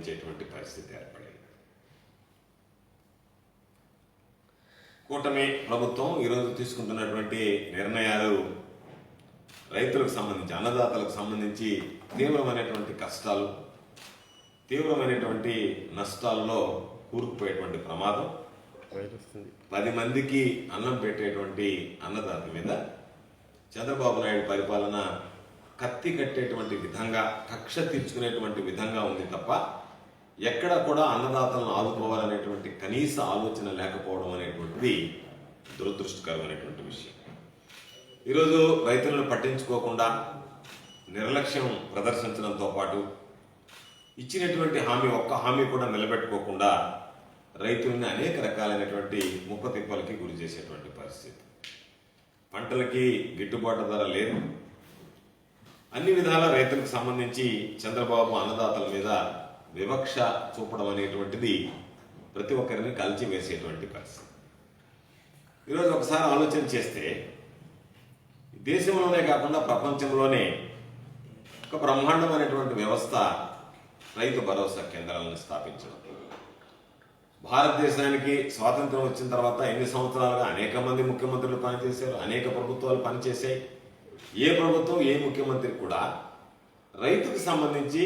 సంబంధించేటువంటి పరిస్థితి ఏర్పడింది. కూటమి ప్రభుత్వం ఈరోజు తీసుకుంటున్నటువంటి నిర్ణయాలు రైతులకు సంబంధించి అన్నదాతలకు సంబంధించి తీవ్రమైనటువంటి కష్టాలు తీవ్రమైనటువంటి నష్టాలలో కూరుకుపోయేటువంటి ప్రమాదం. పది మందికి అన్నం పెట్టేటువంటి అన్నదాత మీద చంద్రబాబు నాయుడు పరిపాలన కత్తి కట్టేటువంటి విధంగా కక్ష తీర్చుకునేటువంటి విధంగా ఉంది తప్ప ఎక్కడ కూడా అన్నదాతలను ఆదుకోవాలనేటువంటి కనీస ఆలోచన లేకపోవడం అనేటువంటిది దురదృష్టకరమైనటువంటి విషయం. ఈరోజు రైతులను పట్టించుకోకుండా నిర్లక్ష్యం ప్రదర్శించడంతో పాటు ఇచ్చినటువంటి హామీ ఒక్క హామీ కూడా నిలబెట్టుకోకుండా రైతుల్ని అనేక రకాలైనటువంటి ముప్పతిప్పలకి గురి చేసేటువంటి పరిస్థితి. పంటలకి గిట్టుబాటు ధర లేదు. అన్ని విధాల రైతులకు సంబంధించి చంద్రబాబు అన్నదాతల మీద వివక్ష చూపడం అనేటువంటిది ప్రతి ఒక్కరిని కలిసి వేసేటువంటి పరిస్థితి. ఈరోజు ఒకసారి ఆలోచన చేస్తే దేశంలోనే కాకుండా ప్రపంచంలోనే ఒక బ్రహ్మాండమైనటువంటి వ్యవస్థ రైతు భరోసా కేంద్రాలను స్థాపించడం. భారతదేశానికి స్వాతంత్రం వచ్చిన తర్వాత ఎన్ని సంవత్సరాలుగా అనేక మంది ముఖ్యమంత్రులు పనిచేశారు అనేక ప్రభుత్వాలు పనిచేశాయి. ఏ ప్రభుత్వం ఏ ముఖ్యమంత్రి కూడా రైతుకు సంబంధించి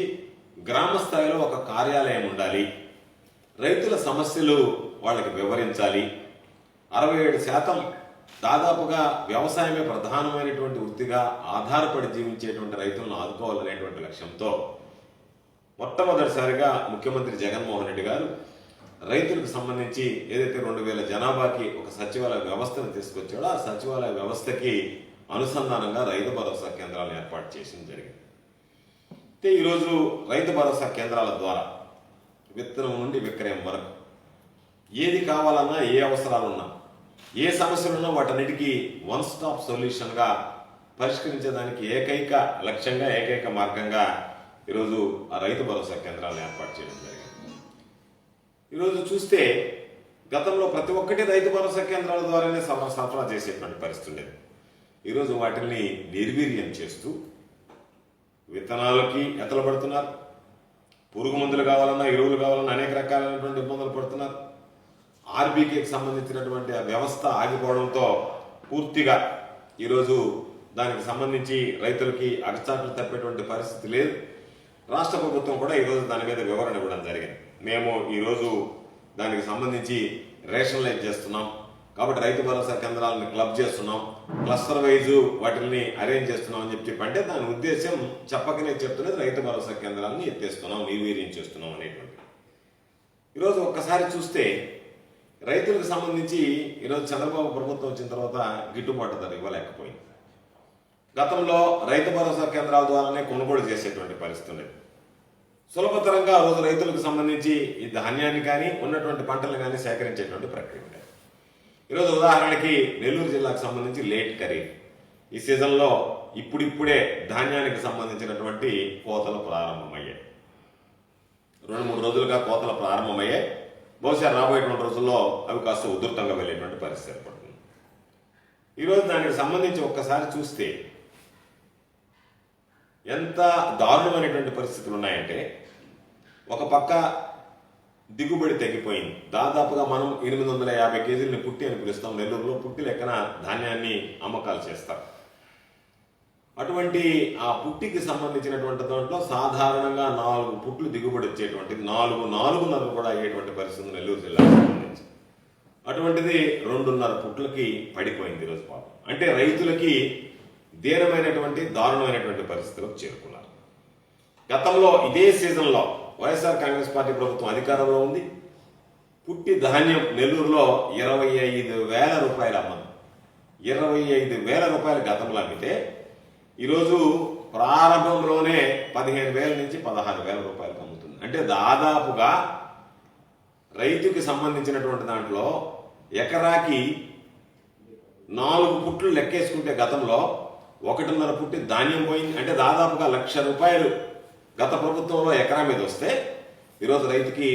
గ్రామ స్థాయిలో ఒక కార్యాలయం ఉండాలి. రైతుల సమస్యలు వాళ్ళకి వివరించాలి. అరవై ఏడు శాతం దాదాపుగా వ్యవసాయమే ప్రధానమైనటువంటి వృత్తిగా ఆధారపడి జీవించేటువంటి రైతులను ఆదుకోవాలనేటువంటి లక్ష్యంతో మొట్టమొదటిసారిగా ముఖ్యమంత్రి జగన్మోహన్ రెడ్డి గారు రైతులకు సంబంధించి ఏదైతే రెండు వేల జనాభాకి ఒక సచివాలయ వ్యవస్థను తీసుకొచ్చాడో ఆ సచివాలయ వ్యవస్థకి అనుసంధానంగా రైతు భరోసా కేంద్రాలను ఏర్పాటు చేసింది జరిగింది. అయితే ఈరోజు రైతు భరోసా కేంద్రాల ద్వారా విత్తనం నుండి విక్రయం వరకు ఏది కావాలన్నా ఏ అవసరాలున్నా ఏ సమస్యలున్నా వాటన్నిటికీ వన్ స్టాప్ సొల్యూషన్గా పరిష్కరించడానికి ఏకైక లక్ష్యంగా ఏకైక మార్గంగా ఈరోజు ఆ రైతు భరోసా కేంద్రాలను ఏర్పాటు చేయడం జరిగింది. ఈరోజు చూస్తే గతంలో ప్రతి ఒక్కటి రైతు భరోసా కేంద్రాల ద్వారానే సరఫరా సరఫరా చేసేటువంటి పరిస్థితి ఉండేది. ఈరోజు వాటిని నిర్వీర్యం చేస్తూ విత్తనాలకి ఎతలు పడుతున్నారు. పురుగు మందులు కావాలన్నా ఎరువులు కావాలన్నా అనేక రకాలైనటువంటి ఇబ్బందులు పడుతున్నారు. ఆర్బీకేకి సంబంధించినటువంటి ఆ వ్యవస్థ ఆగిపోవడంతో పూర్తిగా ఈరోజు దానికి సంబంధించి రైతులకి అగచాట్లు తప్పేటువంటి పరిస్థితి లేదు. రాష్ట్ర ప్రభుత్వం కూడా ఈరోజు దాని మీద వివరణ ఇవ్వడం జరిగింది. మేము ఈరోజు దానికి సంబంధించి రేషనలైజ్ చేస్తున్నాం. కాబట్టి రైతు భరోసా కేంద్రాలను క్లబ్ చేస్తున్నాం. క్లస్టర్ వైజ్ వాటిని అరేంజ్ చేస్తున్నాం అని చెప్పి చెప్పంటే దాని ఉద్దేశం చెప్పకనే చెప్తున్నది రైతు భరోసా కేంద్రాలను ఎత్తేస్తున్నాం నిర్వీర్యం చేస్తున్నాం అనేటువంటి ఈరోజు ఒక్కసారి చూస్తే రైతులకు సంబంధించి ఈరోజు చంద్రబాబు ప్రభుత్వం వచ్చిన తర్వాత గిట్టుబాటు ధర ఇవ్వలేకపోయింది. గతంలో రైతు భరోసా కేంద్రాల ద్వారానే కొనుగోలు చేసేటువంటి పరిస్థితి ఉండేది. సులభతరంగా రోజు రైతులకు సంబంధించి ఈ ధాన్యాన్ని కానీ ఉన్నటువంటి పంటలు కానీ సేకరించేటువంటి ప్రక్రియ ఉండేది. ఈరోజు ఉదాహరణకి నెల్లూరు జిల్లాకు సంబంధించి లేట్ ఖరీఫ్ ఈ సీజన్లో ఇప్పుడిప్పుడే ధాన్యానికి సంబంధించినటువంటి కోతలు ప్రారంభమయ్యాయి. రెండు మూడు రోజులుగా కోతలు ప్రారంభమయ్యాయి. బహుశా రాబోయేటువంటి రోజుల్లో అవి కాస్త ఉధృతంగా వెళ్ళేటువంటి పరిస్థితి ఏర్పడుతుంది. ఈరోజు దానికి సంబంధించి ఒక్కసారి చూస్తే ఎంత దారుణమైనటువంటి పరిస్థితులు ఉన్నాయంటే ఒక పక్క దిగుబడి తగ్గిపోయింది. దాదాపుగా మనం ఎనిమిది వందల యాభై కేజీలని పుట్టి అని పిలుస్తాం. నెల్లూరులో పుట్టి లెక్కన ధాన్యాన్ని అమ్మకాలు చేస్తాం అటువంటి ఆ పుట్టికి సంబంధించినటువంటి దాంట్లో సాధారణంగా నాలుగు పుట్లు దిగుబడి వచ్చేటువంటిది. నాలుగు నాలుగున్నర కూడా అయ్యేటువంటి పరిస్థితి నెల్లూరు జిల్లాకు సంబంధించి అటువంటిది రెండున్నర పుట్లకి పడిపోయింది ఈరోజు పాపం. అంటే రైతులకి దీనమైనటువంటి దారుణమైనటువంటి పరిస్థితులకు చేరుకున్నారు. గతంలో ఇదే సీజన్లో వైఎస్ఆర్ కాంగ్రెస్ పార్టీ ప్రభుత్వం అధికారంలో ఉంది. పుట్టి ధాన్యం నెల్లూరులో ఇరవై ఐదు వేల రూపాయలు అమ్మదు. ఇరవై ఐదు వేల రూపాయలు గతంలో అమ్మితే ఈరోజు ప్రారంభంలోనే పదిహేను వేల నుంచి పదహారు వేల రూపాయలకు అమ్ముతుంది అంటే దాదాపుగా రైతుకి సంబంధించినటువంటి దాంట్లో ఎకరాకి నాలుగు పుట్లు లెక్కేసుకుంటే గతంలో ఒకటిన్నర పుట్టి ధాన్యం పోయింది. అంటే దాదాపుగా లక్ష రూపాయలు గత ప్రభుత్వంలో ఎకరా మీద వస్తే ఈరోజు రైతుకి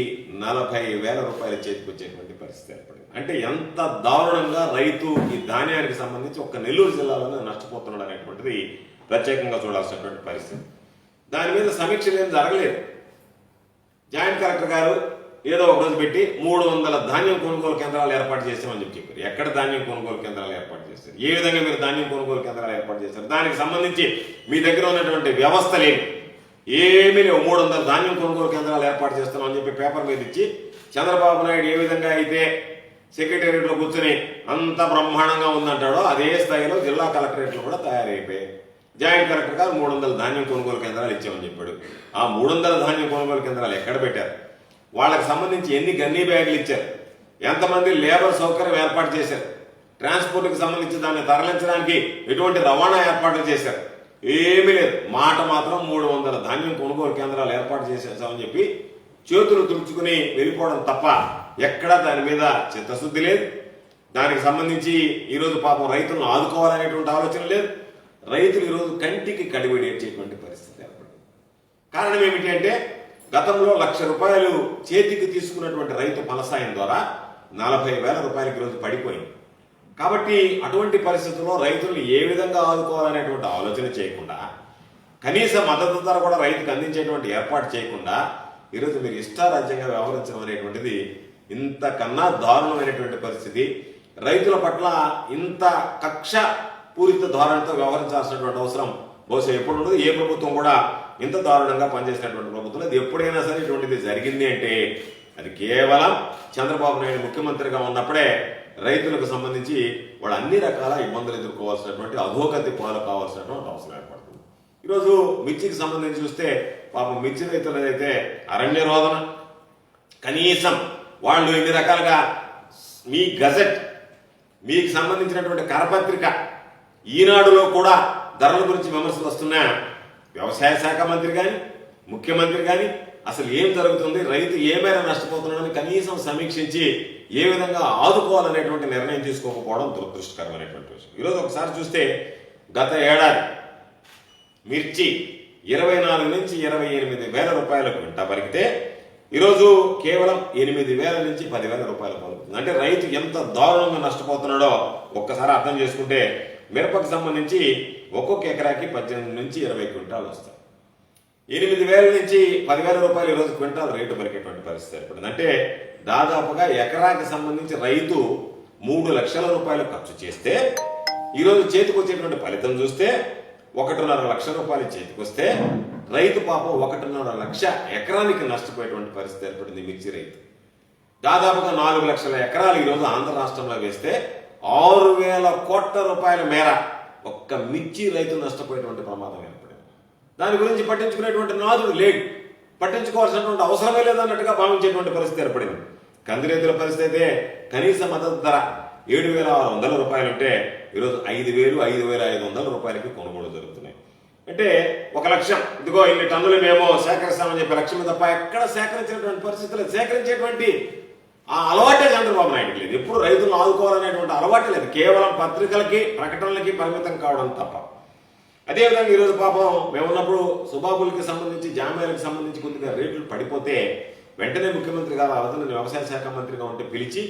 నలభై వేల రూపాయలు చేతికి వచ్చేటువంటి పరిస్థితి ఏర్పడింది. అంటే ఎంత దారుణంగా రైతు ఈ ధాన్యానికి సంబంధించి ఒక్క నెల్లూరు జిల్లాలోనే నష్టపోతున్నాడు అనేటువంటిది ప్రత్యేకంగా చూడాల్సినటువంటి పరిస్థితి. దాని మీద సమీక్షలు ఏం జరగలేదు. జాయింట్ కలెక్టర్ గారు ఏదో ఒక రోజు పెట్టి మూడు వందల ధాన్యం కొనుగోలు కేంద్రాలు ఏర్పాటు చేసామని చెప్పి చెప్పారు. ఎక్కడ ధాన్యం కొనుగోలు కేంద్రాలు ఏర్పాటు చేస్తారు ఏ విధంగా మీరు ధాన్యం కొనుగోలు కేంద్రాలు ఏర్పాటు చేస్తారు దానికి సంబంధించి మీ దగ్గర ఉన్నటువంటి వ్యవస్థ లేదు. ఏమీ లేవు. మూడు వందల ధాన్యం కొనుగోలు కేంద్రాలు ఏర్పాటు చేస్తామని చెప్పి పేపర్ మీద ఇచ్చి చంద్రబాబు నాయుడు ఏ విధంగా అయితే సెక్రటేరియట్లో కూర్చొని అంత బ్రహ్మాండంగా ఉందంటాడో అదే స్థాయిలో జిల్లా కలెక్టరేట్లు కూడా తయారైపోయాయి. జాయింట్ కలెక్టర్ గారు మూడు వందల ధాన్యం కొనుగోలు కేంద్రాలు ఇచ్చామని చెప్పాడు. ఆ మూడు వందల ధాన్యం కొనుగోలు కేంద్రాలు ఎక్కడ పెట్టారు? వాళ్ళకి సంబంధించి ఎన్ని గన్నీ బ్యాగులు ఇచ్చారు? ఎంతమంది లేబర్ సౌకర్యం ఏర్పాటు చేశారు? ట్రాన్స్పోర్ట్కి సంబంధించి దాన్ని తరలించడానికి ఎటువంటి రవాణా ఏర్పాట్లు చేశారు? ఏమీ లేదు. మాట మాత్రం మూడు వందల ధాన్యం కొనుగోలు కేంద్రాలు ఏర్పాటు చేసేసామని చెప్పి చేతులు తుడుచుకుని వెళ్ళిపోవడం తప్ప ఎక్కడా దాని మీద చిత్తశుద్ధి లేదు. దానికి సంబంధించి ఈరోజు పాపం రైతులను ఆదుకోవాలనేటువంటి ఆలోచన లేదు. రైతులు ఈరోజు కంటికి కడివెడేసేటువంటి పరిస్థితి ఏర్పడింది. కారణం ఏమిటి అంటే గతంలో లక్ష రూపాయలు చేతికి తీసుకున్నటువంటి రైతు ఫలసాయం ద్వారా నలభై వేల రూపాయలకి ఈరోజు పడిపోయింది. కాబట్టి అటువంటి పరిస్థితుల్లో రైతులను ఏ విధంగా ఆదుకోవాలనేటువంటి ఆలోచన చేయకుండా కనీస మద్దతు ధర కూడా రైతుకు అందించేటువంటి ఏర్పాటు చేయకుండా ఈరోజు మీరు ఇష్టారాజ్యంగా వ్యవహరించడం అనేటువంటిది ఇంతకన్నా దారుణమైనటువంటి పరిస్థితి. రైతుల పట్ల ఇంత కక్ష పూరిత ధోరణితో వ్యవహరించాల్సినటువంటి అవసరం బహుశా ఎప్పుడు ఉండదు. ఏ ప్రభుత్వం కూడా ఇంత దారుణంగా పనిచేసినటువంటి ప్రభుత్వం అది ఎప్పుడైనా సరే ఇటువంటిది జరిగింది అంటే అది కేవలం చంద్రబాబు నాయుడు ముఖ్యమంత్రిగా ఉన్నప్పుడే రైతులకు సంబంధించి వాళ్ళు అన్ని రకాల ఇబ్బందులు ఎదుర్కోవాల్సినటువంటి అధోగతి పాలు కావాల్సినటువంటి అవసరం ఏర్పడుతుంది. ఈరోజు మిర్చికి సంబంధించి చూస్తే పాపం మిర్చి రైతులు అయితే అరణ్య రోదన. కనీసం వాళ్ళు ఇన్ని రకాలుగా మీ గజెట్ మీకు సంబంధించినటువంటి కరపత్రిక ఈనాడులో కూడా ధరల గురించి విమర్శలు వస్తున్నా వ్యవసాయ శాఖ మంత్రి కానీ ముఖ్యమంత్రి కానీ అసలు ఏం జరుగుతుంది? రైతు ఏ మేర నష్టపోతున్నాడని కనీసం సమీక్షించి ఏ విధంగా ఆదుకోవాలనేటువంటి నిర్ణయం తీసుకోకపోవడం దురదృష్టకరమైనటువంటి విషయం. ఈరోజు ఒకసారి చూస్తే గత ఏడాది మిర్చి ఇరవై నాలుగు నుంచి ఇరవై ఎనిమిది వేల రూపాయలకు క్వింటా పరిగితే ఈరోజు కేవలం ఎనిమిది వేల నుంచి పదివేల రూపాయలు పలుకుతుంది. అంటే రైతు ఎంత దారుణంగా నష్టపోతున్నాడో ఒక్కసారి అర్థం చేసుకుంటే మిరపకు సంబంధించి ఒక్కొక్క ఎకరాకి పద్దెనిమిది నుంచి ఇరవై క్వింటాలు వస్తాయి. ఎనిమిది వేల నుంచి పదివేల రూపాయలు ఈరోజు క్వింటాల్ రేటు పలికేటువంటి పరిస్థితి ఏర్పడింది. అంటే దాదాపుగా ఎకరాకి సంబంధించి రైతు మూడు లక్షల రూపాయలు ఖర్చు చేస్తే ఈరోజు చేతికి వచ్చేటువంటి ఫలితం చూస్తే ఒకటిన్నర లక్ష రూపాయలు చేతికి వస్తే రైతు పాపం ఒకటిన్నర లక్ష ఎకరానికి నష్టపోయేటువంటి పరిస్థితి ఏర్పడింది మిర్చి రైతు. దాదాపుగా నాలుగు లక్షల ఎకరాలు ఈరోజు ఆంధ్ర రాష్ట్రంలో వేస్తే ఆరు వేల కోట్ల రూపాయల మేర ఒక్క మిర్చి రైతు నష్టపోయేటువంటి ప్రమాదం దాని గురించి పట్టించుకునేటువంటి నాదుడు లేడు. పట్టించుకోవాల్సినటువంటి అవసరమే లేదన్నట్టుగా భావించేటువంటి పరిస్థితి ఏర్పడింది. కందిరైతుల పరిస్థితి అయితే కనీస మద్దతు ధర. ఏడు వేల ఆరు వందల రూపాయలంటే ఈరోజు ఐదు వేలు ఐదు వేల ఐదు వందల రూపాయలకి కొనుగోలు జరుగుతున్నాయి. అంటే ఒక లక్షం. ఇదిగో ఇన్ని టన్నులు మేము సేకరిస్తామని చెప్పి లక్ష్యం తప్ప ఎక్కడ సేకరించినటువంటి పరిస్థితులు సేకరించేటువంటి ఆ అలవాటే చంద్రబాబు నాయుడు లేదు. ఎప్పుడు రైతులను ఆదుకోవాలనేటువంటి అలవాటే లేదు. కేవలం పత్రికలకి ప్రకటనలకి పరిమితం కావడం తప్ప. అదేవిధంగా ఈరోజు పాపం మేమున్నప్పుడు సుబాబులకి సంబంధించి జామ్యాలకు సంబంధించి కొద్దిగా రేట్లు పడిపోతే వెంటనే ముఖ్యమంత్రి గారు ఆ రోజున వ్యవసాయ శాఖ మంత్రిగా ఉంటే పిలిచి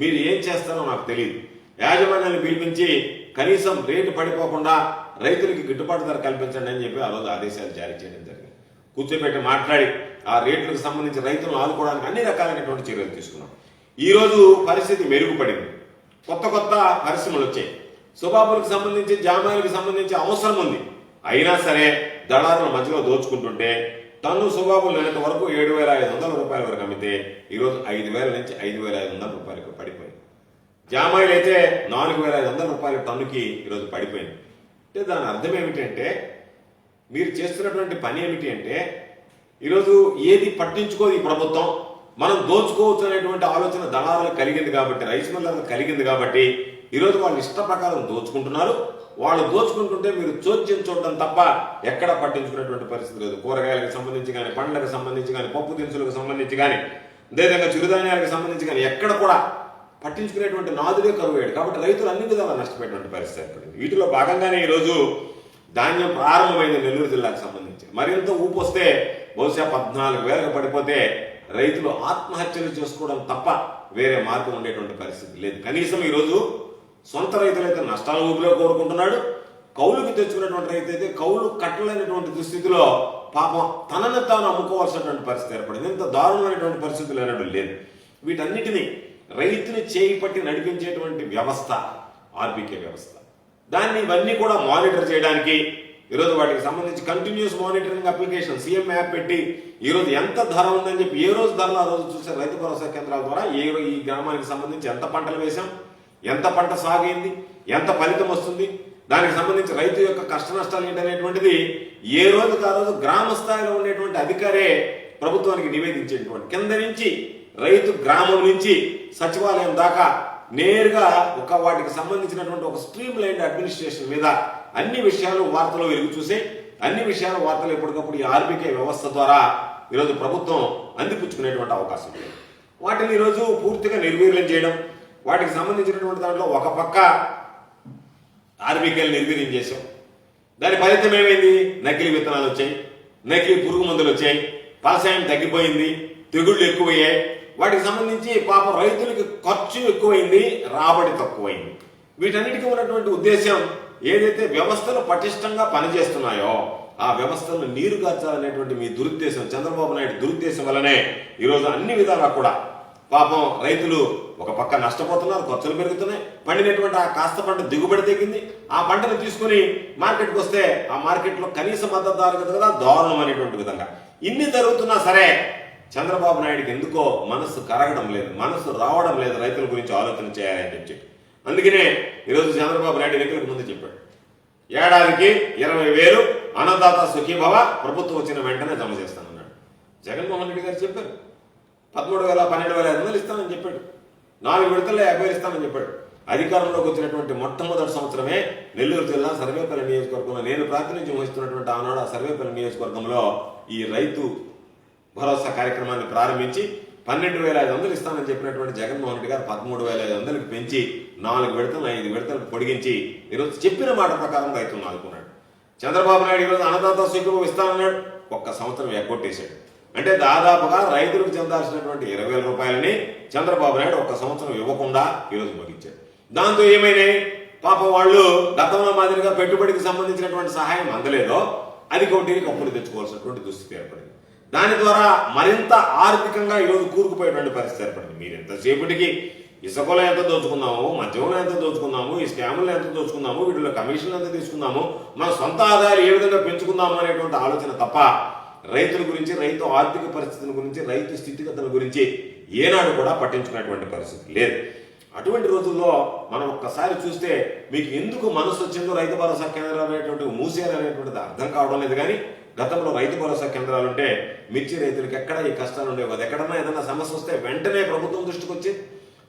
మీరు ఏం చేస్తారో నాకు తెలియదు. యాజమాన్యాన్ని పిలిపించి కనీసం రేటు పడిపోకుండా రైతులకి గిట్టుబాటు ధర కల్పించండి అని చెప్పి ఆ రోజు ఆదేశాలు జారీ చేయడం జరిగింది. కూర్చోబెట్టి మాట్లాడి ఆ రేట్లకు సంబంధించి రైతులను ఆదుకోవడానికి అన్ని రకాలైనటువంటి చర్యలు తీసుకున్నాం. ఈరోజు పరిస్థితి మెరుగుపడింది. కొత్త కొత్త పరిశ్రమలు వచ్చాయి. సుబాబులకు సంబంధించి జామాయిలకు సంబంధించి అవసరం ఉంది. అయినా సరే దళారుల మధ్యలో దోచుకుంటుంటే తను సుబాబులు నిన్నటి వరకు ఏడు వేల ఐదు వందల రూపాయల వరకు అమ్మితే ఈరోజు ఐదు వేల నుంచి ఐదు వేల ఐదు వందల రూపాయలకు పడిపోయింది. జామాయిలు అయితే నాలుగు వేల ఐదు వందల రూపాయల టన్నుకి ఈరోజు పడిపోయింది. అంటే దాని అర్థం ఏమిటంటే మీరు చేస్తున్నటువంటి పని ఏమిటి అంటే ఈరోజు ఏది పట్టించుకోదు ఈ ప్రభుత్వం. మనం దోచుకోవచ్చు అనేటువంటి ఆలోచన దళారులకు కలిగింది కాబట్టి రైస్ మిల్లర్లకు కలిగింది కాబట్టి ఈరోజు వాళ్ళు ఇష్ట ప్రకారం దోచుకుంటున్నారు. వాళ్ళు దోచుకుంటుంటే మీరు చోద్యం చూడడం తప్ప ఎక్కడ పట్టించుకునేటువంటి పరిస్థితి లేదు. కూరగాయలకు సంబంధించి కానీ పండ్లకు సంబంధించి కానీ పప్పు దినుసులకు సంబంధించి కానీ అదేవిధంగా చిరుధాన్యాలకు సంబంధించి కానీ ఎక్కడ కూడా పట్టించుకునేటువంటి నాదులే కరువేడు కాబట్టి రైతులు అన్ని విధాలా నష్టపోయేటువంటి పరిస్థితి ఏర్పడింది. వీటిలో భాగంగానే ఈరోజు ధాన్యం ప్రారంభమైంది నెల్లూరు జిల్లాకు సంబంధించి. మరింత ఊపు వస్తే బహుశా పద్నాలుగు వేలకు పడిపోతే రైతులు ఆత్మహత్యలు చేసుకోవడం తప్ప వేరే మార్గం ఉండేటువంటి పరిస్థితి లేదు. కనీసం ఈరోజు సొంత రైతులైతే నష్టాల ఊపిలో కోరుకుంటున్నాడు. కౌలుకి తెచ్చుకున్నటువంటి రైతు అయితే కౌలు కట్టలేనటువంటి దుస్థితిలో పాపం తనను తాను అమ్ముకోవాల్సినటువంటి పరిస్థితి ఏర్పడింది. ఇంత దారుణమైనటువంటి పరిస్థితులు ఏనాడు లేదు వీటన్నిటినీ రైతుని చేయి పట్టి నడిపించేటువంటి వ్యవస్థ ఆర్బీకే వ్యవస్థ. దాన్ని ఇవన్నీ కూడా మానిటర్ చేయడానికి ఈరోజు వాటికి సంబంధించి continuous monitoring application CM app పెట్టి ఈరోజు ఎంత ధర ఉందని చెప్పి ఏ రోజు ధరలు ఆ రోజు చూసే రైతు భరోసా కేంద్రాల ద్వారా ఏ ఈ గ్రామానికి సంబంధించి ఎంత పంటలు వేశాం ఎంత పంట సాగైంది? ఎంత ఫలితం వస్తుంది? దానికి సంబంధించి రైతు యొక్క కష్ట నష్టాలు ఏంటనేటువంటిది ఏ రోజు ఆ రోజు గ్రామ స్థాయిలో ఉండేటువంటి అధికారే ప్రభుత్వానికి నివేదించేటువంటి. కింద నుంచి రైతు గ్రామం నుంచి సచివాలయం దాకా నేరుగా ఒక వాటికి సంబంధించినటువంటి ఒక స్ట్రీమ్ లైన్ అడ్మినిస్ట్రేషన్ మీద అన్ని విషయాలు వార్తలో వెలుగు చూసే అన్ని విషయాలు వార్తలు ఎప్పటికప్పుడు ఈ ఆర్బీకే వ్యవస్థ ద్వారా ఈరోజు ప్రభుత్వం అందిపుచ్చుకునేటువంటి అవకాశం వాటిని ఈరోజు పూర్తిగా నిర్వీర్యం చేయడం వాటికి సంబంధించినటువంటి దాంట్లో ఒక పక్క ఆర్బికల్ నిర్వీర్యం చేశాం. దాని ఫలితం ఏమైంది? నకిలీ విత్తనాలు వచ్చాయి. నకిలీ పురుగు మందులు వచ్చాయి. ఫలసాయం తగ్గిపోయింది. తెగుళ్ళు ఎక్కువయ్యాయి. వాటికి సంబంధించి పాప రైతులకి ఖర్చు ఎక్కువైంది. రాబడి తక్కువైంది. వీటన్నిటికీ ఉన్నటువంటి ఉద్దేశం ఏదైతే వ్యవస్థలు పటిష్టంగా పనిచేస్తున్నాయో ఆ వ్యవస్థలను నీరు కార్చాలనేటువంటి మీ దురుద్దేశం చంద్రబాబు నాయుడు దురుద్దేశం వల్లనే ఈరోజు అన్ని విధాలా కూడా పాపం రైతులు ఒక పక్క నష్టపోతున్నారు ఖర్చులు పెరుగుతున్నాయి. పండినటువంటి ఆ కాస్త పంట దిగుబడి తగ్గింది ఆ పంటను తీసుకుని మార్కెట్కి వస్తే ఆ మార్కెట్లో కనీస మద్దతు ధర కదా? దారుణం అనేటువంటి విధంగా. ఇన్ని జరుగుతున్నా సరే చంద్రబాబు నాయుడుకి ఎందుకో మనసు కరగడం లేదు మనసు రావడం లేదు రైతుల గురించి ఆలోచన చేయాలని చెప్పి. అందుకనే ఈరోజు చంద్రబాబు నాయుడు ఎన్నికలకు ముందు చెప్పాడు. ఏడాదికి ఇరవై వేలు అన్నదాత సుఖీభవ ప్రభుత్వం వచ్చిన వెంటనే జమ చేస్తానన్నాడు. జగన్మోహన్ రెడ్డి గారు చెప్పారు. పదమూడు వేల పన్నెండు వేల ఐదు వందలు ఇస్తానని చెప్పాడు. నాలుగు విడతల్లో యాభై ఇస్తానని చెప్పాడు. అధికారంలోకి వచ్చినటువంటి మొట్టమొదటి సంవత్సరమే నెల్లూరు జిల్లా సర్వేపల్లి నియోజకవర్గంలో నేను ప్రాతినిధ్యం వహిస్తున్నటువంటి ఆనాడు ఆ సర్వేపల్లి నియోజకవర్గంలో ఈ రైతు భరోసా కార్యక్రమాన్ని ప్రారంభించి పన్నెండు వేల ఐదు వందలు ఇస్తానని చెప్పినటువంటి జగన్మోహన్ రెడ్డి గారు పదమూడు వేల ఐదు వందలకు పెంచి నాలుగు విడతలు ఐదు విడతలకు పొడిగించి ఈరోజు చెప్పిన మాట ప్రకారం రైతులను ఆదుకున్నాడు. చంద్రబాబు నాయుడు ఈరోజు అన్నదాత స్వీకృతం ఇస్తానన్నాడు. ఒక్క సంవత్సరం ఎగ్గొట్టేశాడు. అంటే దాదాపుగా రైతులకు చెందాల్సినటువంటి ఇరవై వేల రూపాయలని చంద్రబాబు నాయుడు ఒక్క సంవత్సరం ఇవ్వకుండా ఈరోజు ముగించారు దాంతో ఏమైనాయి? పాప వాళ్ళు గతంలో మాదిరిగా పెట్టుబడికి సంబంధించినటువంటి సహాయం అందలేదో అది కొట్టికి అప్పులు తెచ్చుకోవాల్సినటువంటి దుస్థితి ఏర్పడింది. దాని ద్వారా మరింత ఆర్థికంగా ఈరోజు కూరుకుపోయేటువంటి పరిస్థితి ఏర్పడింది. మీరు ఎంతసేపటికి ఇసుకలో ఎంత దోచుకున్నాము మద్యంలో ఎంత దోచుకున్నాము ఈ స్కాములు ఎంత దోచుకున్నాము వీటిలో కమిషన్లు ఎంత తీసుకున్నాము మన సొంత ఆదాయాలు ఏ విధంగా పెంచుకుందాము అనేటువంటి ఆలోచన తప్ప రైతుల గురించి రైతు ఆర్థిక పరిస్థితుల గురించి రైతు స్థితిగతుల గురించి ఏనాడు కూడా పట్టించుకున్నటువంటి పరిస్థితి లేదు. అటువంటి రోజుల్లో మనం ఒక్కసారి చూస్తే మీకు ఎందుకు మనసు వచ్చిందో రైతు భరోసా కేంద్రాలు అనేటువంటి మూసేయాలి అనేటువంటిది అర్థం కావడం లేదు కానీ గతంలో రైతు భరోసా కేంద్రాలు ఉంటే మిర్చి రైతులకు ఎక్కడ ఈ కష్టాలు ఉండేవి కదా. ఎక్కడన్నా ఏదైనా సమస్య వస్తే వెంటనే ప్రభుత్వం దృష్టికి వచ్చి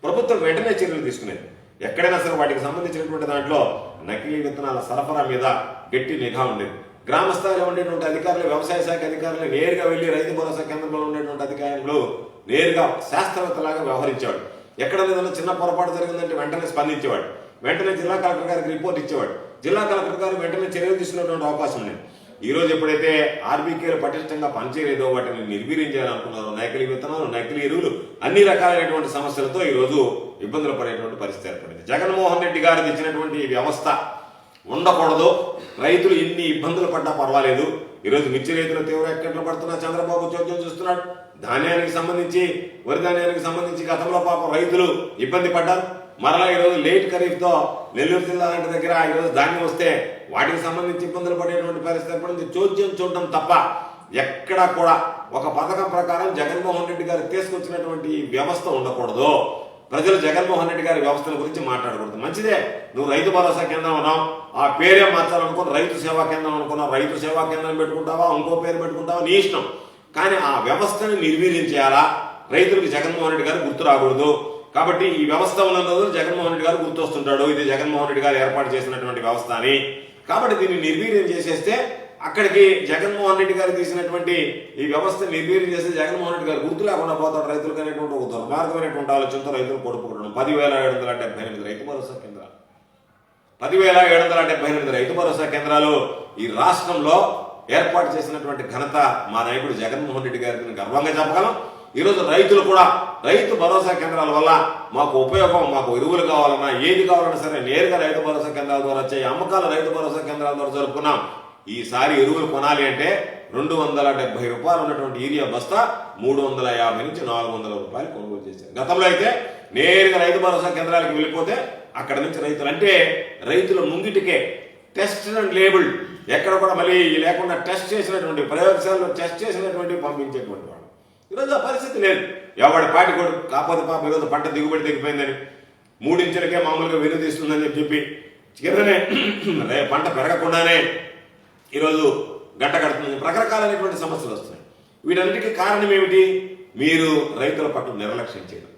ప్రభుత్వం వెంటనే చర్యలు తీసుకునేది. ఎక్కడైనా సరే వాటికి సంబంధించినటువంటి దాంట్లో నకిలీ విత్తనాల సరఫరా మీద గట్టి నిఘా ఉండేది. గ్రామ స్థాయిలో ఉండేటువంటి అధికారులు వ్యవసాయ శాఖ అధికారులు నేరుగా వెళ్ళి రైతు భరోసా కేంద్రంలో ఉండేటువంటి అధికారులు నేరుగా శాస్త్రవేత్తలాగా వ్యవహరించేవాడు. ఎక్కడ ఏదైనా చిన్న పొరపాటు జరిగిందంటే వెంటనే స్పందించేవాడు. వెంటనే జిల్లా కలెక్టర్ గారికి రిపోర్ట్ ఇచ్చేవాడు. జిల్లా కలెక్టర్ గారు వెంటనే చర్యలు తీసుకునేటువంటి అవకాశం ఉంది ఈ రోజు ఎప్పుడైతే ఆర్బీకేలు పటిష్టంగా పనిచేయలేదో వాటిని నిర్వీర్యం చేయాలనుకున్నారో నకిలీ విత్తనాలు నకిలీ ఎరువులు అన్ని రకాలైనటువంటి సమస్యలతో ఈ రోజు ఇబ్బందులు పడేటువంటి పరిస్థితి ఏర్పడింది. జగన్మోహన్ రెడ్డి గారు ఇచ్చినటువంటి వ్యవస్థ ఉండకూడదు. రైతులు ఎన్ని ఇబ్బందులు పడ్డా పర్వాలేదు. ఈరోజు మిర్చి రైతులు తీవ్ర ఎక్కడ పడుతున్నా చంద్రబాబు చోద్యం చూస్తున్నాడు. ధాన్యానికి సంబంధించి వరి ధాన్యానికి సంబంధించి గతంలో పాపం రైతులు ఇబ్బంది పడ్డారు. మరలా ఈరోజు లేట్ ఖరీఫ్తో నెల్లూరు జిల్లా లాంటి దగ్గర ఈరోజు ధాన్యం వస్తే వాటికి సంబంధించి ఇబ్బందులు పడేటువంటి పరిస్థితి ఏర్పడింది చోద్యం చూడడం తప్ప ఎక్కడా కూడా ఒక పథకం ప్రకారం జగన్మోహన్ రెడ్డి గారు తీసుకొచ్చినటువంటి వ్యవస్థ ఉండకూడదు. ప్రజలు జగన్మోహన్ రెడ్డి గారి వ్యవస్థల గురించి మాట్లాడకూడదు. మంచిదే. నువ్వు రైతు భరోసా కేంద్రం అన్నావు. ఆ పేరే మార్చాలనుకున్న రైతు సేవా కేంద్రం అనుకున్నావు. రైతు సేవా కేంద్రం పెట్టుకుంటావా? ఇంకో పేరు పెట్టుకుంటావా? నీ ఇష్టం. కానీ ఆ వ్యవస్థని నిర్వీర్యం చేయాలా? రైతులకు జగన్మోహన్ రెడ్డి గారు గుర్తు రాకూడదు. కాబట్టి ఈ వ్యవస్థ ఉన్న రోజులు జగన్మోహన్ రెడ్డి గారు గుర్తొస్తుంటాడు. ఇది జగన్మోహన్ రెడ్డి గారు ఏర్పాటు చేసినటువంటి వ్యవస్థ అని. కాబట్టి దీన్ని నిర్వీర్యం చేసేస్తే అక్కడికి జగన్మోహన్ రెడ్డి గారు తీసినటువంటి ఈ వ్యవస్థ నిర్వీర్యం చేసి జగన్మోహన్ రెడ్డి గారు గుర్తు లేకుండా పోతాడు రైతులకు అనేటువంటి ఒక దుర్మార్గమైనటువంటి ఆలోచనతో రైతులు కొడుకుకుంటున్నాం పదివేల ఏడు వందల డెబ్బై ఎనిమిది రైతు భరోసా కేంద్రాలు. పదివేల ఏడు వందల డెబ్బై ఎనిమిది రైతు భరోసా కేంద్రాలు ఈ రాష్ట్రంలో ఏర్పాటు చేసినటువంటి ఘనత మా నాయకుడు జగన్మోహన్ రెడ్డి గారికి గర్వంగా చెప్పగలం ఈరోజు రైతులు కూడా రైతు భరోసా కేంద్రాల వల్ల మాకు ఉపయోగం మాకు ఎరువులు కావాలన్నా ఏది కావాలన్నా సరే నేరుగా రైతు భరోసా కేంద్రాల ద్వారా వచ్చే అమ్మకాలు రైతు భరోసా కేంద్రాల ద్వారా జరుపుకున్నాం. ఈసారి ఎరువులు కొనాలి అంటే రెండు వందల డెబ్బై రూపాయలు ఉన్నటువంటి యూరియా బస్తా మూడు వందల యాభై నుంచి నాలుగు వందల రూపాయలు కొనుగోలు చేశారు. గతంలో అయితే నేరుగా రైతు భరోసా కేంద్రాలకు వెళ్ళిపోతే అక్కడ నుంచి రైతులు అంటే రైతుల ముంగిటికే టెస్ట్ అండ్ లేబుల్ ఎక్కడ కూడా మళ్ళీ లేకుండా టెస్ట్ చేసినటువంటి ప్రయోగశాలలో టెస్ట్ చేసినటువంటి పంపించేటువంటి వాడు ఈరోజు ఆ పరిస్థితి లేదు. ఎవడి పాటి కూడా కాకపోతే పాప ఈరోజు పంట దిగుబడి తగ్గిపోయిందని మూడించులకే మామూలుగా వెనుదీస్తుందని చెప్పి కిందనే పంట పెరగకుండానే ఈరోజు గంట కడుతుంది రకరకాలైనటువంటి సమస్యలు వస్తున్నాయి. వీటన్నిటికీ కారణం ఏమిటి? మీరు రైతుల పట్ల నిర్లక్ష్యం చేయడం.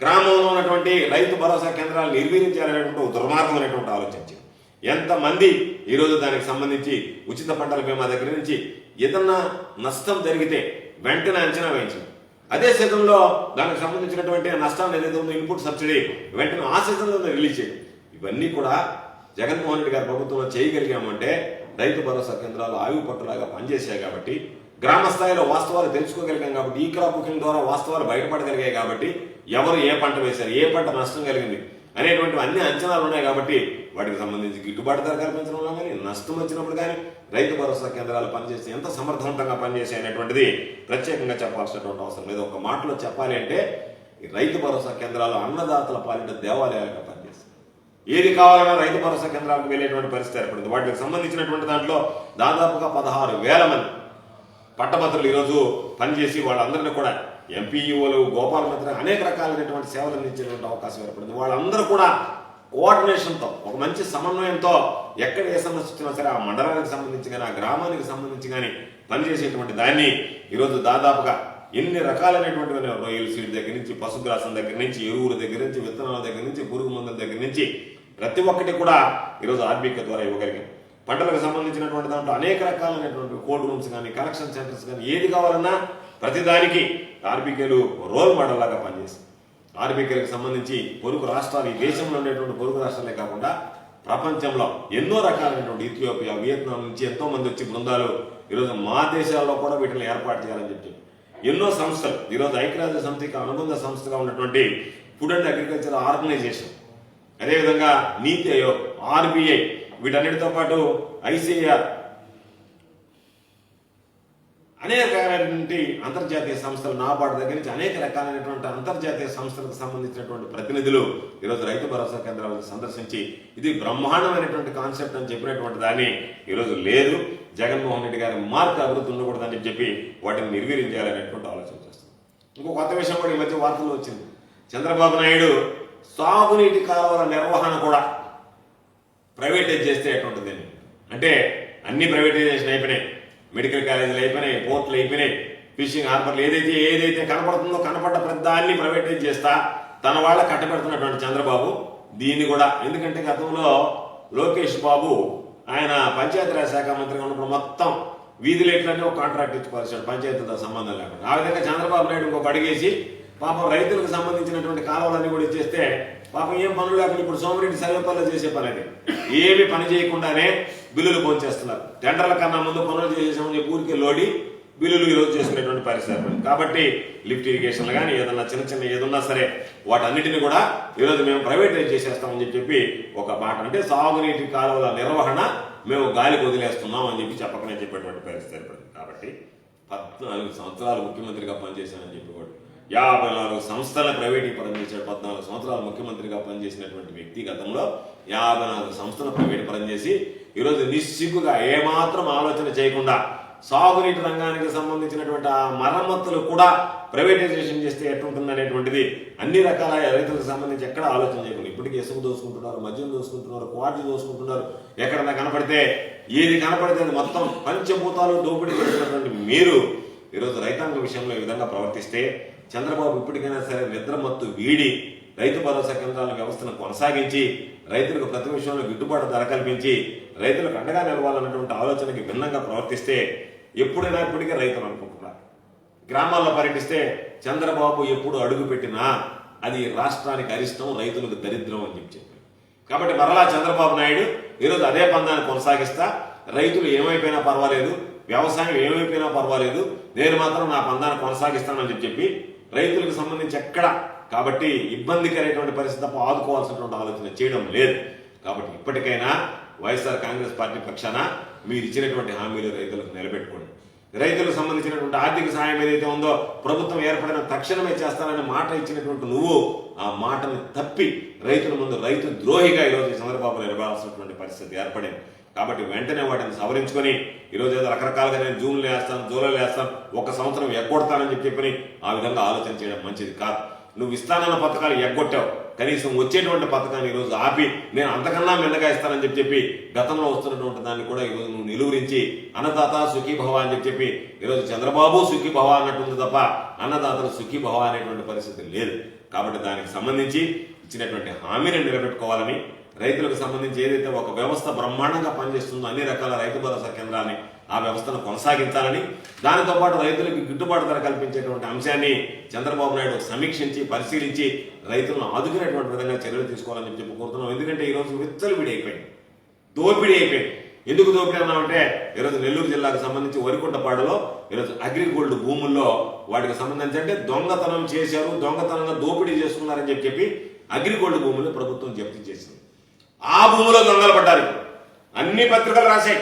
గ్రామంలో ఉన్నటువంటి రైతు భరోసా కేంద్రాలు నిర్వహించాలనేటువంటి దుర్మార్గం దుర్మార్గమైనటువంటి ఆలోచన చేయడం. ఎంతమంది ఈరోజు దానికి సంబంధించి ఉచిత పంటల బీమా దగ్గర నుంచి ఏదన్నా నష్టం జరిగితే వెంటనే అంచనా వేయించింది అదే సీజన్లో దానికి సంబంధించినటువంటి నష్టాన్ని ఏదైతే ఉందో ఇన్పుట్ సబ్సిడీ వెంటనే ఆ సీజన్లో రిలీజ్ చేయడం. ఇవన్నీ కూడా జగన్మోహన్ రెడ్డి గారి ప్రభుత్వంలో చేయగలిగామంటే రైతు భరోసా కేంద్రాలు ఆయువు పట్టులాగా పనిచేశాయి కాబట్టి గ్రామ స్థాయిలో వాస్తవాలు తెలుసుకోగలిగాం కాబట్టి ఈ క్రాప్ బుకింగ్ ద్వారా వాస్తవాలు బయటపడగలిగాయి కాబట్టి ఎవరు ఏ పంట వేశారు ఏ పంట నష్టం కలిగింది అనేటువంటి అన్ని అంచనాలు ఉన్నాయి కాబట్టి వాటికి సంబంధించి గిట్టుబాటు ధర కల్పించడంలో కానీ నష్టం వచ్చినప్పుడు కానీ రైతు భరోసా కేంద్రాలు పనిచేస్తే ఎంత సమర్థవంతంగా పనిచేసాయి అనేటువంటిది ప్రత్యేకంగా చెప్పాల్సినటువంటి అవసరం లేదు. ఒక మాటలో చెప్పాలి అంటే రైతు భరోసా కేంద్రాలు అన్నదాతల పాలిట దేవాలయాలుగా పనిచేస్తాయి ఏది కావాలన్నా రైతు భరోసా కేంద్రాలకు వెళ్ళేటువంటి పరిస్థితి ఏర్పడింది. వాటికి సంబంధించినటువంటి దాంట్లో దాదాపుగా పదహారు వేల మంది పట్టభద్రులు ఈరోజు పనిచేసి వాళ్ళందరినీ కూడా ఎంపీఈఓలు గోపాల మంత్రి అనేక రకాలైనటువంటి సేవలు అందించేటువంటి అవకాశం ఏర్పడింది. వాళ్ళందరూ కూడా కోఆర్డినేషన్తో ఒక మంచి సమన్వయంతో ఎక్కడ ఏ సమస్య వచ్చినా సరే ఆ మండలానికి సంబంధించి కానీ ఆ గ్రామానికి సంబంధించి కానీ పనిచేసేటువంటి దాన్ని ఈరోజు దాదాపుగా ఎన్ని రకాలైనటువంటి రొయ్యల సీడ్ దగ్గర నుంచి పశుగ్రాసం దగ్గర నుంచి ఎరువుల దగ్గర నుంచి విత్తనాల దగ్గర నుంచి పురుగు మందుల దగ్గర నుంచి ప్రతి ఒక్కటి కూడా ఈరోజు ఆర్బీకే ద్వారా ఇవ్వగలిగాం. పంటలకు సంబంధించినటువంటి దాంట్లో అనేక రకాలైనటువంటి కోల్డ్ రూమ్స్ కానీ కలెక్షన్ సెంటర్స్ కానీ ఏది కావాలన్నా ప్రతిదానికి ఆర్బీకేలు రోల్ మోడల్ లాగా పనిచేస్తాయి. ఆర్బీకేలకు సంబంధించి పొరుగు రాష్ట్రాలు ఈ దేశంలో ఉండేటువంటి పొరుగు రాష్ట్రాలే కాకుండా ప్రపంచంలో ఎన్నో రకాలైనటువంటి ఇథియోపియా వియత్నాం నుంచి ఎంతో మంది వచ్చి బృందాలు ఈరోజు మా దేశాల్లో కూడా వీటిని ఏర్పాటు చేయాలని చెప్పి ఎన్నో సంస్థలు ఈరోజు ఐక్యరాజ్య సమితికి అనుబంధ సంస్థగా ఉన్నటువంటి ఫుడ్ అండ్ అగ్రికల్చర్ ఆర్గనైజేషన్ అదేవిధంగా నీతి ఆయోగ్ ఆర్బీఐ వీటన్నిటితో పాటు ఐసీఆర్ అనేక అంతర్జాతీయ సంస్థలు నాబార్డు దగ్గర నుంచి అనేక రకాలైనటువంటి అంతర్జాతీయ సంస్థలకు సంబంధించినటువంటి ప్రతినిధులు ఈరోజు రైతు భరోసా కేంద్రాలను సందర్శించి ఇది బ్రహ్మాండమైనటువంటి కాన్సెప్ట్ అని చెప్పినటువంటి దాన్ని ఈరోజు లేదు. జగన్మోహన్ రెడ్డి గారి మార్క్ అభివృద్ధి ఉండకూడదని చెప్పి వాటిని నిర్వీర్యం ఆలోచన చేస్తుంది ఇంకో కొత్త విషయం కూడా ఈ మధ్య వార్తల్లో వచ్చింది. చంద్రబాబు నాయుడు సాగునీటి కాలువల నిర్వహణ కూడా ప్రైవేటైజ్ చేస్తే ఎట్లుంటుంది అంటే అన్ని ప్రైవేటైజేషన్ అయిపోయినాయి. మెడికల్ కాలేజీలు అయిపోయినాయి పోర్టులు అయిపోయినాయి ఫిషింగ్ హార్బర్లు ఏదైతే ఏదైతే కనపడుతుందో కనపడ్డ ప్రతి దాన్ని ప్రైవేటైజ్ చేస్తా తన వాళ్ళ కట్టబెడుతున్నటువంటి చంద్రబాబు దీన్ని కూడా. ఎందుకంటే గతంలో లోకేష్ బాబు ఆయన పంచాయతీరాజ్ శాఖ మంత్రిగా ఉన్నప్పుడు మొత్తం వీధి లైట్లన్నీ ఒక కాంట్రాక్ట్ ఇచ్చుకోవాల్సిన పంచాయతీతో సంబంధం లేకుండా. ఆ విధంగా చంద్రబాబు నాయుడు ఇంకొక అడిగేసి పాపం రైతులకు సంబంధించినటువంటి కాలువలన్నీ కూడా ఇచ్చేస్తే పాపం ఏం పనులు లేకుండా ఇప్పుడు సోమరెడ్డి సర్వే చేసే పని అది. ఏమి పని చేయకుండానే బిల్లులు పోంచేస్తున్నారు. టెండర్ల కన్నా ముందు పనులు చేసేసామని చెప్పి ఊరికే లోడి. బిల్లులు ఈరోజు చేసుకునేటువంటి పరిస్థితి కాబట్టి లిఫ్ట్ ఇరిగేషన్లు కానీ ఏదన్నా చిన్న చిన్న ఏదన్నా సరే వాటన్నిటిని కూడా ఈరోజు మేము ప్రైవేటైజ్ చేసేస్తామని చెప్పి ఒక మాట. అంటే సాగునీటి కాలువల నిర్వహణ మేము గాలికి వదిలేస్తున్నాం అని చెప్పి చెప్పకనే చెప్పేటువంటి పరిస్థితి ఏర్పడింది. కాబట్టి పద్నాలుగు సంవత్సరాలు ముఖ్యమంత్రిగా పనిచేశానని చెప్పి కూడా యాభై నాలుగు సంస్థలను ప్రైవేటీకరణ చేశాడు. పద్నాలుగు సంవత్సరాలు ముఖ్యమంత్రిగా పనిచేసినటువంటి వ్యక్తి గతంలో యాభై నాలుగు సంస్థలు ప్రైవేట్ పరం చేసి ఈరోజు నిస్సిగ్గుగా ఏమాత్రం ఆలోచన చేయకుండా సాగునీటి రంగానికి సంబంధించినటువంటి ఆ మరమ్మతులు కూడా ప్రైవేటైజేషన్ చేస్తే ఎట్టుంటుంది అనేటువంటిది అన్ని రకాల రైతులకు సంబంధించి ఎక్కడ ఆలోచన చేయకుండా ఇప్పటికీ ఇసుక దోసుకుంటున్నారు మద్యం దోసుకుంటున్నారు క్వార్టీ దోసుకుంటున్నారు. ఎక్కడన్నా కనపడితే ఏది కనపడితే అది మొత్తం పంచభూతాలు దోపిడీ చేసినటువంటి మీరు ఈరోజు రైతాంగ విషయంలో ఈ విధంగా ప్రవర్తిస్తే చంద్రబాబు ఇప్పటికైనా సరే నిద్రమత్తు వీడి రైతు భరోసా కేంద్రాల వ్యవస్థను కొనసాగించి రైతులకు ప్రతి విషయంలో గిట్టుబాటు ధర కల్పించి రైతులకు అండగా నిలవాలన్నటువంటి ఆలోచనకి భిన్నంగా ప్రవర్తిస్తే ఎప్పుడైనా ఇప్పటికే రైతులు అనుకుంటున్నారు. గ్రామాల్లో పర్యటిస్తే చంద్రబాబు ఎప్పుడు అడుగు పెట్టినా అది రాష్ట్రానికి అరిష్టం రైతులకు దరిద్రం అని చెప్పి చెప్పారు. కాబట్టి మరలా చంద్రబాబు నాయుడు ఈరోజు అదే పందాన్ని కొనసాగిస్తా రైతులు ఏమైపోయినా పర్వాలేదు వ్యవసాయం ఏమైపోయినా పర్వాలేదు నేను మాత్రం నా పందాన్ని కొనసాగిస్తానని చెప్పి రైతులకు సంబంధించి ఎక్కడ కాబట్టి ఇబ్బందికరమైనటువంటి పరిస్థితి తప్ప ఆదుకోవాల్సినటువంటి ఆలోచన చేయడం లేదు. కాబట్టి ఇప్పటికైనా వైఎస్ఆర్ కాంగ్రెస్ పార్టీ పక్షాన మీరు ఇచ్చినటువంటి హామీలు రైతులకు నిలబెట్టుకోండి. రైతులకు సంబంధించినటువంటి ఆర్థిక సహాయం ఏదైతే ఉందో ప్రభుత్వం ఏర్పడిన తక్షణమే చేస్తానని మాట ఇచ్చినటువంటి నువ్వు ఆ మాటను తప్పి రైతుల ముందు రైతు ద్రోహిగా ఈరోజు చంద్రబాబు నిలబడాల్సినటువంటి పరిస్థితి ఏర్పడింది. కాబట్టి వెంటనే వాటిని సవరించుకొని ఈరోజు ఏదో రకరకాలుగా నేను జూన్లో వేస్తాను జూలైలో వేస్తాను ఒక సంవత్సరం ఎగ్గొడతానని చెప్పి చెప్పని ఆ విధంగా ఆలోచన చేయడం మంచిది కాదు. నువ్వు ఇస్తానన్న పథకాలు ఎగ్గొట్టావు. కనీసం వచ్చేటువంటి పథకాన్ని ఈరోజు ఆపి నేను అంతకన్నా మెండగా ఇస్తానని చెప్పి చెప్పి గతంలో వస్తున్నటువంటి దాన్ని కూడా ఈరోజు నువ్వు నిలువరించి అన్నదాత సుఖీభవ అని చెప్పి చెప్పి ఈరోజు చంద్రబాబు సుఖీభవ అన్నట్టుంది తప్ప అన్నదాతలు సుఖీభవ అనేటువంటి పరిస్థితి లేదు. కాబట్టి దానికి సంబంధించి ఇచ్చినటువంటి హామీని నిలబెట్టుకోవాలని రైతులకు సంబంధించి ఏదైతే ఒక వ్యవస్థ బ్రహ్మాండంగా పనిచేస్తుందో అన్ని రకాల రైతు భరోసా కేంద్రాన్ని ఆ వ్యవస్థను కొనసాగించాలని దానితో పాటు రైతులకు గిట్టుబాటు ధర కల్పించేటువంటి అంశాన్ని చంద్రబాబు నాయుడు సమీక్షించి పరిశీలించి రైతులను ఆదుకునేటువంటి విధంగా చర్యలు తీసుకోవాలని చెప్పి కోరుతున్నాం. ఎందుకంటే ఈరోజు రోజు విడి అయిపోయింది. దోపిడీ అయిపోయింది. ఎందుకు దోపిడీ అన్నామంటే ఈరోజు నెల్లూరు జిల్లాకు సంబంధించి వరికుంటపాడులో ఈరోజు అగ్రిగోల్డ్ భూముల్లో వాటికి సంబంధించి అంటే దొంగతనం చేశారు దొంగతనంగా దోపిడీ చేసుకున్నారని చెప్పి చెప్పి అగ్రిగోల్డ్ భూములు ప్రభుత్వం జప్తి చేసింది. ఆ భూమిలో దొంగలు పడ్డారు. అన్ని పత్రికలు రాశాయి.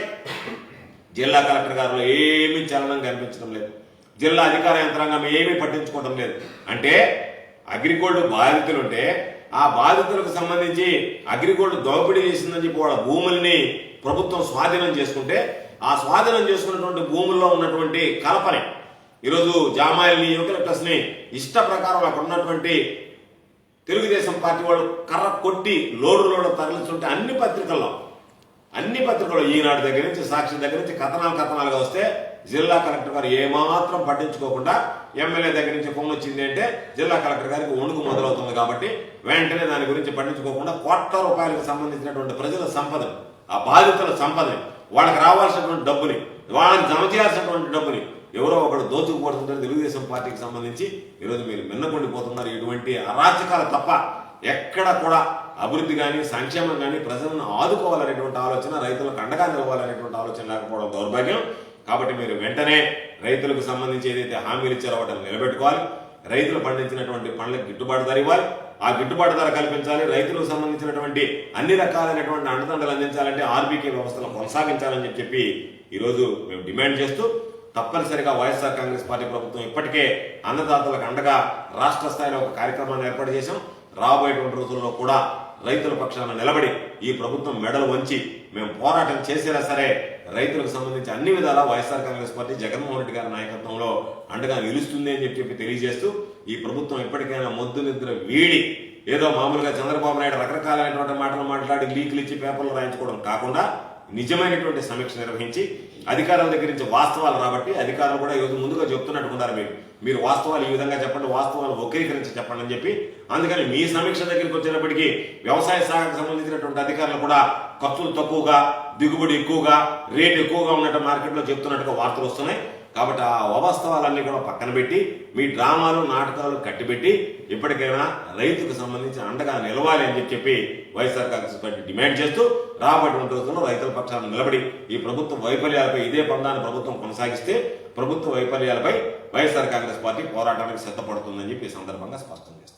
జిల్లా కలెక్టర్ గారు ఏమీ చలనం కనిపించడం లేదు. జిల్లా అధికార యంత్రాంగం ఏమీ పట్టించుకోవడం లేదు. అంటే అగ్రిగోల్డ్ బాధితులుంటే ఆ బాధితులకు సంబంధించి అగ్రిగోల్డ్ దోపిడీ చేసిందని చెప్పి వాళ్ళ భూముల్ని ప్రభుత్వం స్వాధీనం చేసుకుంటే ఆ స్వాధీనం చేసుకున్నటువంటి భూముల్లో ఉన్నటువంటి కలపని ఈరోజు జామాయిల్ని యూకలిప్టస్ని ఇష్ట ప్రకారం అక్కడ ఉన్నటువంటి తెలుగుదేశం పార్టీ వాళ్ళు కర్ర కొట్టి లోడు లోడు తరలిస్తుంటే అన్ని పత్రికల్లో అన్ని పత్రికలు ఈనాడు దగ్గర నుంచి సాక్షి దగ్గర నుంచి కథనాలు కథనాలుగా వస్తే జిల్లా కలెక్టర్ గారు ఏమాత్రం పట్టించుకోకుండా ఎమ్మెల్యే దగ్గర నుంచి ఫోన్ వచ్చింది అంటే జిల్లా కలెక్టర్ గారికి వణుకు మొదలవుతుంది కాబట్టి వెంటనే దాని గురించి పట్టించుకోకుండా కోట్ల రూపాయలకు సంబంధించినటువంటి ప్రజల సంపదని ఆ బాధితుల సంపదని వాళ్ళకి రావాల్సినటువంటి డబ్బుని వాళ్ళకి జమ చేయాల్సినటువంటి డబ్బుని ఎవరో ఒకడు దోచుకుపోతుంటారు తెలుగుదేశం పార్టీకి సంబంధించి. ఈరోజు మీరు మిన్నకుండిపోతున్నారు. ఇటువంటి అరాచకాలు తప్ప ఎక్కడ కూడా అభివృద్ధి కానీ సంక్షేమం కానీ ప్రజలను ఆదుకోవాలనేటువంటి ఆలోచన రైతులకు అండగా నిలవాలనేటువంటి ఆలోచన లేకపోవడం దౌర్భాగ్యం. కాబట్టి మీరు వెంటనే రైతులకు సంబంధించి ఏదైతే హామీలు ఇచ్చారో వాటిని నిలబెట్టుకోవాలి. రైతులు పండించినటువంటి పండ్లకు గిట్టుబాటు ధర ఇవ్వాలి. ఆ గిట్టుబాటు ధర కల్పించాలి. రైతులకు సంబంధించినటువంటి అన్ని రకాలైనటువంటి అండదండలు అందించాలంటే ఆర్బీకే వ్యవస్థను కొనసాగించాలని చెప్పి చెప్పి ఈరోజు మేము డిమాండ్ చేస్తూ తప్పనిసరిగా వైఎస్ఆర్ కాంగ్రెస్ పార్టీ ప్రభుత్వం ఇప్పటికే అన్నదాతలకు అండగా రాష్ట్ర స్థాయిలో ఒక కార్యక్రమాన్ని ఏర్పాటు చేశాం. రాబోయేటువంటి రోజుల్లో కూడా రైతుల పక్షాన నిలబడి ఈ ప్రభుత్వం మెడలు వంచి మేము పోరాటం చేసేలా సరే రైతులకు సంబంధించి అన్ని విధాలా వైఎస్ఆర్ కాంగ్రెస్ పార్టీ జగన్మోహన్ రెడ్డి గారి నాయకత్వంలో అండగా నిలుస్తుంది అని చెప్పి చెప్పి తెలియజేస్తూ ఈ ప్రభుత్వం ఇప్పటికైనా మొద్దు నిద్ర వీడి ఏదో మామూలుగా చంద్రబాబు నాయుడు రకరకాలైనటువంటి మాటలు మాట్లాడి లీకులు ఇచ్చి పేపర్లు రాయించుకోవడం కాకుండా నిజమైనటువంటి సమీక్ష నిర్వహించి అధికారుల దగ్గర నుంచి వాస్తవాలు రాబట్టి అధికారులు కూడా ఈరోజు ముందుగా చెప్తున్నట్టుకున్నారు మీరు. మీరు వాస్తవాలు ఈ విధంగా చెప్పండి వాస్తవాలు వక్రీకరించి చెప్పండి అని చెప్పి. అందుకని మీ సమీక్ష దగ్గరికి వచ్చినప్పటికీ వ్యవసాయ శాఖకు సంబంధించినటువంటి అధికారులు కూడా ఖర్చులు తక్కువగా దిగుబడి ఎక్కువగా రేటు ఎక్కువగా ఉన్నట్టు మార్కెట్లో చెప్తున్నట్టుగా వార్తలు వస్తున్నాయి. కాబట్టి ఆ అవాస్తవాలన్నీ కూడా పక్కన పెట్టి మీ డ్రామాలు నాటకాలు కట్టిపెట్టి ఇప్పటికైనా రైతుకు సంబంధించి అండగా నిలవాలి అని చెప్పి వైఎస్ఆర్ కాంగ్రెస్ పార్టీ డిమాండ్ చేస్తూ రాబడి రోజుల్లో రైతుల పక్షాన నిలబడి ఈ ప్రభుత్వ వైఫల్యాలపై ఇదే పందాన్ని ప్రభుత్వం కొనసాగిస్తే ప్రభుత్వ వైఫల్యాలపై వైఎస్ఆర్ కాంగ్రెస్ పార్టీ పోరాటానికి సిద్ధపడుతుందని చెప్పి ఈ సందర్భంగా స్పష్టం చేస్తారు